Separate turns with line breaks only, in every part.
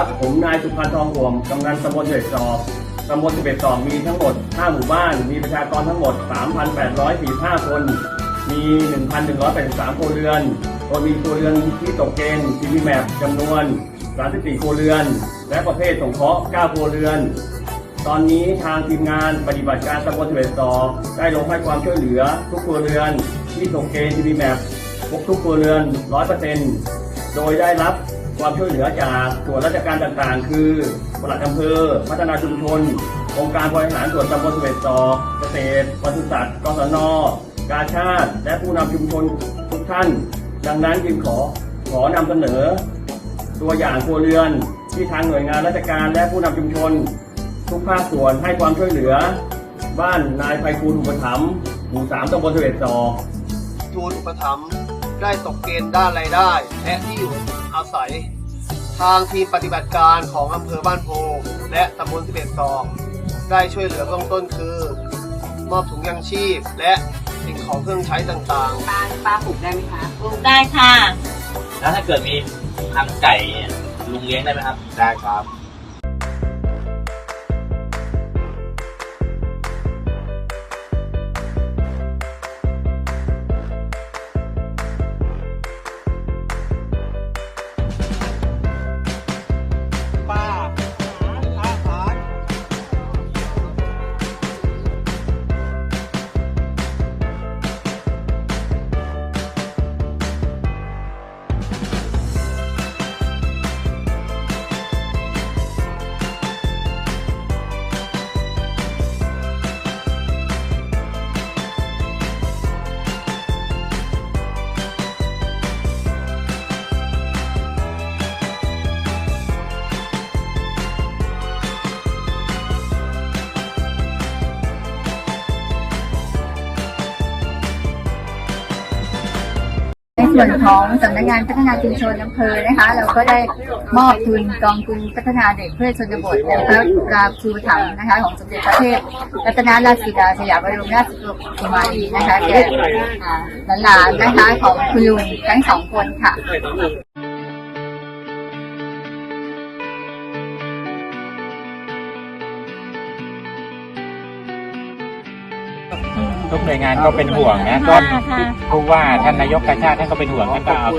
ครับผมนายสุพันธ์ทองห่วมกำนันตำบลเฉลิมจอบตำบลสิบเอ็ดจอบมีทั้งหมด 5 หมู่บ้าน มีประชากรทั้งหมด 3,845 คน มี 1,183ครัวเรือนโดยมีครัวเรือนที่ตกเกณฑ์ทีวีแมปจำนวน 34ครัวเรือน และประเภทสงเคราะห์ 9 ครัวเรือน ตอนนี้ทางทีมงานปฏิบัติการตำบลสิบเอ็ดจอบได้ลงให้ความช่วยเหลือทุกครัวเรือนที่ตกเกณฑ์ทีวีแมปพบทุกครัวเรือน 100%โดยได้รับ ความช่วยเหลือจากส่วนราชการต่างๆ คือปลัดอำเภอ พัฒนาชุมชน องค์การบริหารส่วนตำบลสเวตจอเกษตรปศุสัตว์กศนกาชาติ และผู้นำชุมชนทุกท่าน ดังนั้นจึงขอขอนำเสนอ ตัวอย่างครัวเรือนที่ทางหน่วยงานราชการและผู้นำชุมชน ทุกภาคส่วนให้ความช่วยเหลือ บ้านนายไพฑูรย์อุปถัมภ์หมู่สามตำบลสเวตจอ
ทูลอุปถัมภ์ได้ตกเกณฑ์ด้านรายได้และที่อยู่ อาศัย ทางทีมปฏิบัติการของอำเภอบ้านโพ และตำบลสิบเอ็ดตอกได้ช่วยเหลือเบื้องต้นคือ มอบถุงยังชีพ และสิ่งของเครื่องใช้ต่าง
ปลาปลาปลูกได้ไหมคะ
ปลูกได้ค่ะ
แล้วถ้าเกิดมีทำไก่เนี่ยลุงเลี้ยงได้ไหมครับ
ๆ ได้ครับ
ส่วนของสำนักงานพัฒนาชุมชนอำเภอนะคะ เราก็ได้มอบทุนกองทุนพัฒนาเด็กเพื่อชนบทนะคะราชูถังนะคะ ของสมเด็จพระเทพรัตนราชสีดาสยามบรมราชกุมารีนะคะแก่หลานๆนะคะของคุณลุงทั้งสองคนค่ะ
ทุกหน่วยงานก็เป็นห่วงนะก็ผู้ว่าท่านนายกกาชาติท่านก็เป็นห่วงท่านก็เอา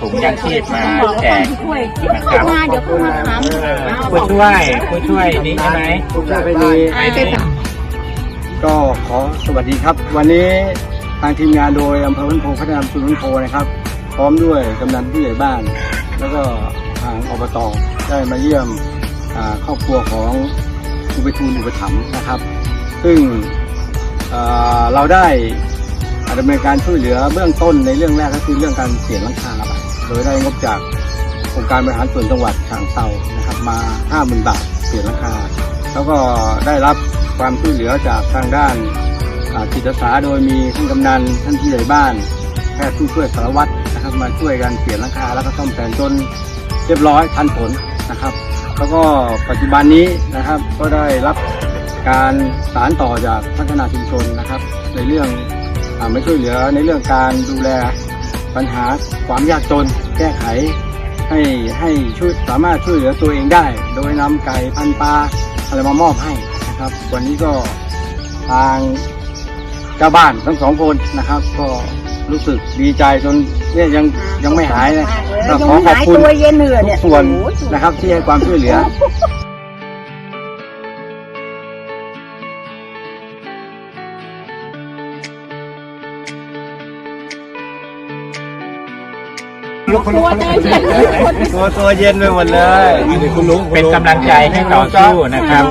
ถุงยางชีพมาแจกนะครับ
เดี๋ยวคุณมาถาม
ผู้ช่วยผู้ช่วยนี้ใช่ไหม
ผู้ช่วยไปดี
ไอ้
ก็ขอสวัสดีครับ วันนี้ทางทีมงานโดยอำเภอพันโพพัฒนาชุมชนโพนะครับ พร้อมด้วยกำนันผู้ใหญ่บ้าน แล้วก็ทางอบตได้มาเยี่ยมอ่าครอบครัวของคุณไปทูลอุปถัมภ์นะครับ ซึ่งอ่า เราได้ดำเนินการช่วยเหลือเบื้องต้นในเรื่องแรกก็คือเรื่องการเปลี่ยนหลังคาไปโดยได้งบจากองค์การบริหารส่วนจังหวัดฉางเซานะครับมา 50,000 บาทเปลี่ยนหลังคา แล้วก็ได้รับความช่วยเหลือจากทางด้านจิตอาสาโดยมีท่านกำนันท่านผู้ใหญ่บ้านแพทย์ผู้ช่วยสารวัตรนะครับมาช่วยกันเปลี่ยนหลังคาแล้วก็ซ่อมแซมจนเรียบร้อยทันผลนะครับ แล้วก็ปัจจุบันนี้นะครับก็ได้รับ การสารต่อจากพัฒนาชุมชนนะครับ ในเรื่องอาไม่ช่วยเหลือในเรื่องการดูแลปัญหาความยากจน แก้ไขให้ให้ช่วยสามารถช่วยเหลือตัวเองได้ โดยนำไก่พันปลาอะไรมามอบให้นะครับ วันนี้ก็ทางเจ้าบ้านทั้งสองคนนะครับ ก็รู้สึกดีใจจนเนี่ยยังยังไม่หายนะก็ขอขอบคุณทุกส่วนนะครับที่ให้ความช่วยเหลือ ตัวตัวเย็นไปหมดเลย
เป็นกำลังใจให้ต่อสู้นะครับ